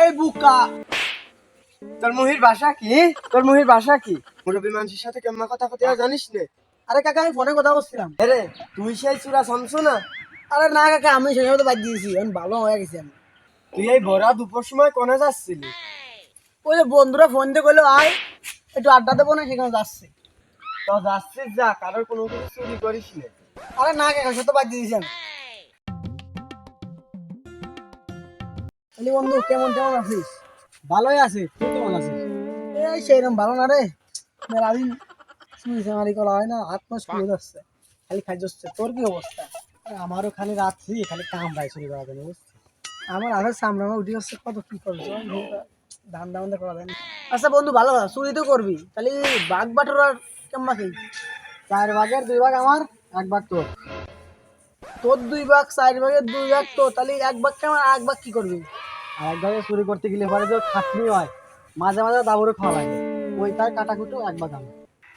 এই বুকা। তোর মুহির ভাষা কি? তোর মুহির ভাষা কি? মুরব্বী মানুষের সাথে কেমন কথা কথা জানিস নে? আরে কাকা আমি ফোনে কথা বলছিলাম। আরে তুই সেই চূড়া শামসু না? আরে না কাকা আমি সেই সময় তো বাদ দিয়েছি এখন ভালো হয়ে গেছি আমি। তুই এই ভরা দুপুর সময় কোনে যাচ্ছিলি? ওই যে বন্ধুরা ফোন দিয়ে কইলো আয় একটু আড্ডা দেবো না সেখানে যাচ্ছে। তো যাচ্ছিস যা কারোর কোনো কিছু চুরি করিস না। আরে না কাকা সে তো বাদ দিয়ে দিয়েছি আমি। বলি বন্ধু, কেমন কেমন আছিস? ভালোই আছে। তুই কেমন আছিস? এই সেইরকম ভালো না রে। মেলা দিন চুরি চামারি করা হয় না, হাত মাস যাচ্ছে খালি খাই যাচ্ছে। তোর কি অবস্থা? আমারও খালি রাত্রি খালি কাম ভাই চুরি করা যায় বুঝছিস? আমার আধার সামনে উঠে যাচ্ছে, কত কি করব ধান দাম করা যায় আচ্ছা বন্ধু, ভালো কথা, চুরি তো করবি তাহলে বাঘ বাটোরার কেমন চার ভাগের দুই ভাগ আমার, এক ভাগ তোর। তোর দুই ভাগ চার ভাগের দুই ভাগ তো তাহলে এক ভাগ কেমন এক ভাগ কি করবি? আর এক ভাগে চুরি করতে গেলে পরে তো খাটনি হয়, মাঝে মাঝে দাবরে খাওয়া লাগে। ওই তার কাটা কুটো এক ভাগ আমার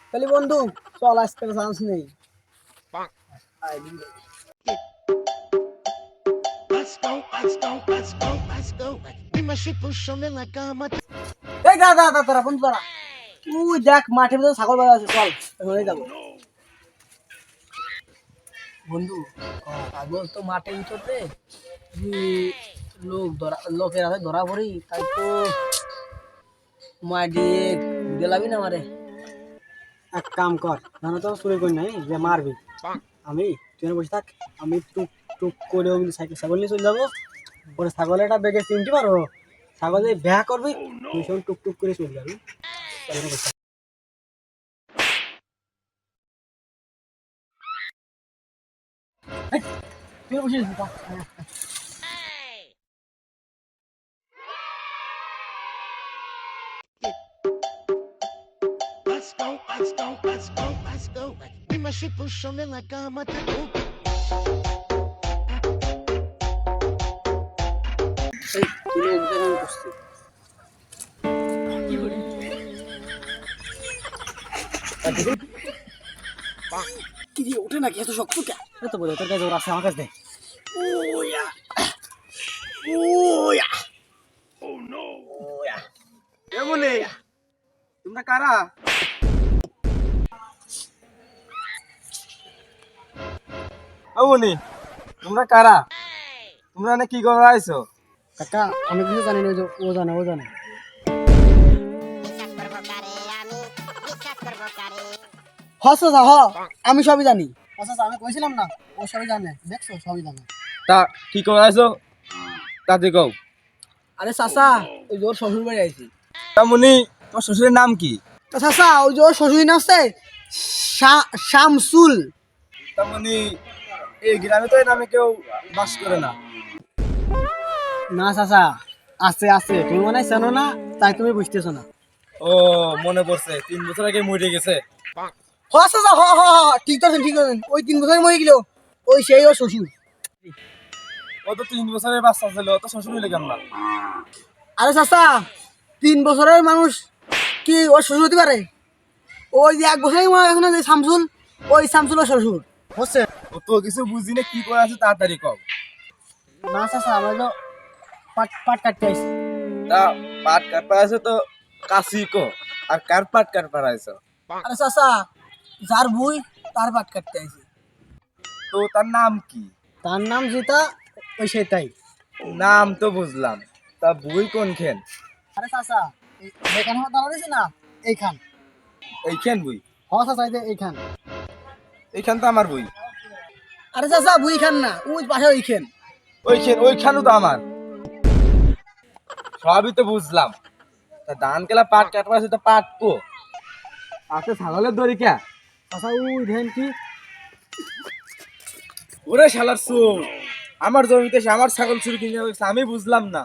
তাহলে বন্ধু, চল, আজকে চান্স নেই। বন্ধু তোরা তো মাঠের ভিতরে লোক ধরা লোকের হাতে ধরা পড়ি, তাই তো মাটি গেলাবি না মারে এক কাম কর জানো তো চুরি করি নাই, যে মারবি। আমি, তুই বসে থাক, আমি টুক টুক করে ওগুলি সাইকেল ছাগল নিয়ে চলে যাব। পরে ছাগলের একটা বেগে চিনতে পারো। ছাগল যদি ব্যাহ করবি, তুই সব টুক টুক করে চলে যাবি। তুই বসে Let's go, let's go, let's go. Dime si puso na cama. এই তুই লোক দেখানো করছিস কি দিয়ে ওঠে নাকি? এত শক্ত কে এই তো বলে তোর কাছে ওর আছে আমার কাছে দে। ওয়া। ওয়া। কেমনে তোমরা কারা? অমনি তোমরা কারা? তোমরা এনে কি করা আইছো? কাকা আমি কিছু জানি না ও জানে ও জানে। হস হ আমি সবই জানি। আচ্ছা আমি কইছিলাম না ও সবই জানে দেখছ সবই জানে। তা কি করা আইছো? তাতে কও আরে চাচা ওই জোর শ্বশুর বাড়ি আইছি। তামনি তোমার শ্বশুরের নাম কি? তা চাচা ওই জোর শ্বশুর না আছে শামসুল। তামনি এই গ্রামে তো এই নামে কেউ বাস করে না। না চাচা আছে আছে। তুমি মনে হয় না তাই তুমি বুঝতেছো না। ও মনে পড়ছে তিন বছর আগে মরে গেছে। হ চাচা হ হ হ ঠিক আছেন ঠিক আছেন ওই তিন বছর মরে গেল ওই সেই ওর শ্বশুর। ও তো তিন বছরের বাচ্চা ছিল তো শ্বশুর হইলে কেন না আরে চাচা তিন বছরের মানুষ কি ওর শ্বশুর হতে পারে? ওই যে এক বছরই মনে এখন যে শামসুল ওই শামসুল ও শ্বশুর। বুঝছে তো কিছু বুঝি না কি করে আছে তাড়াতাড়ি কও। না চাচা আমরা তো পাট পাট কাটতে আইছি তা পাট কাটপা আছে তো কাশি কো আর কার পাট কাটপা আছে আরে চাচা যার বই তার পাট কাটতে আইছি তো তার নাম কি? তার নাম যেটা ওই সেটাই। নাম তো বুঝলাম তা বই কোন খেন আরে চাচা যেখানে আমার দাঁড়া না এইখান। এইখান বই হ চাচা এইখান। এইখান তো আমার বই আরে চাচা বুই খান না। ওই পাশে ওইখান। ওইখান ওইখানও তো আমার। সবই তো বুঝলাম। তা ধান কেলা পাট কাটবা আছে তো পাট কো আছে ছাগলের দড়ি কে? চাচা ওই ধ্যান কি? ওরে শালার চোর। আমার জমিতে আমার ছাগল চুরি কিনে আমি বুঝলাম না।